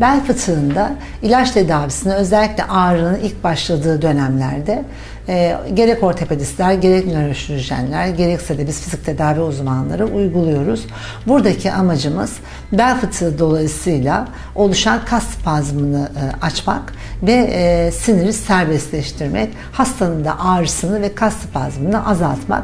Bel fıtığında ilaç tedavisine özellikle ağrının ilk başladığı dönemlerde e, gerek ortopedistler, gerek nöroşirurjenler, gerekse de biz fizik tedavi uzmanları uyguluyoruz. Buradaki amacımız bel fıtığı dolayısıyla oluşan kas spazmını e, açmak ve e, siniri serbestleştirmek, hastanın da ağrısını ve kas spazmını azaltmak.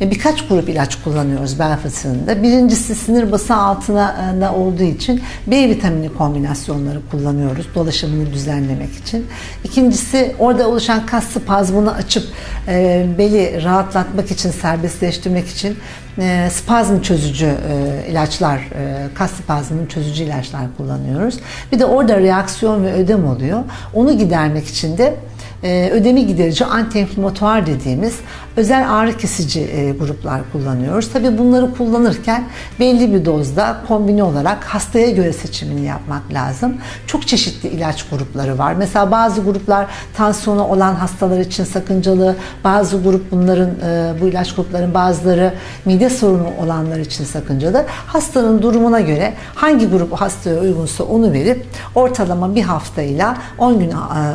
E, birkaç grup ilaç kullanıyoruz bel fıtığında. Birincisi sinir bası altına e, olduğu için B vitamini kombinasyonları kullanıyoruz dolaşımını düzenlemek için. İkincisi orada oluşan kas spazmını açıp e, beli rahatlatmak için, serbestleştirmek için e, spazm çözücü e, ilaçlar, e, kas spazmını çözücü ilaçlar kullanıyoruz. Bir de orada reaksiyon ve ödem oluyor. Onu gidermek için de e, ödemi giderici antiinflamatuar dediğimiz özel ağrı kesici e, gruplar kullanıyoruz. Tabii bunları kullanırken belli bir dozda kombine olarak hastaya göre seçimini yapmak lazım. Çok çeşitli ilaç grupları var. Mesela bazı gruplar tansiyonu olan hastalar için sakıncalı, bazı grup bunların e, bu ilaç grupların bazıları mide sorunu olanlar için sakıncalı. Hastanın durumuna göre hangi grup hastaya uygunsa onu verip ortalama bir haftayla 10 gün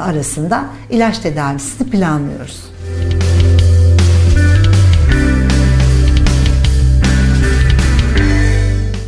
arasında ilaç tedavisini planlıyoruz.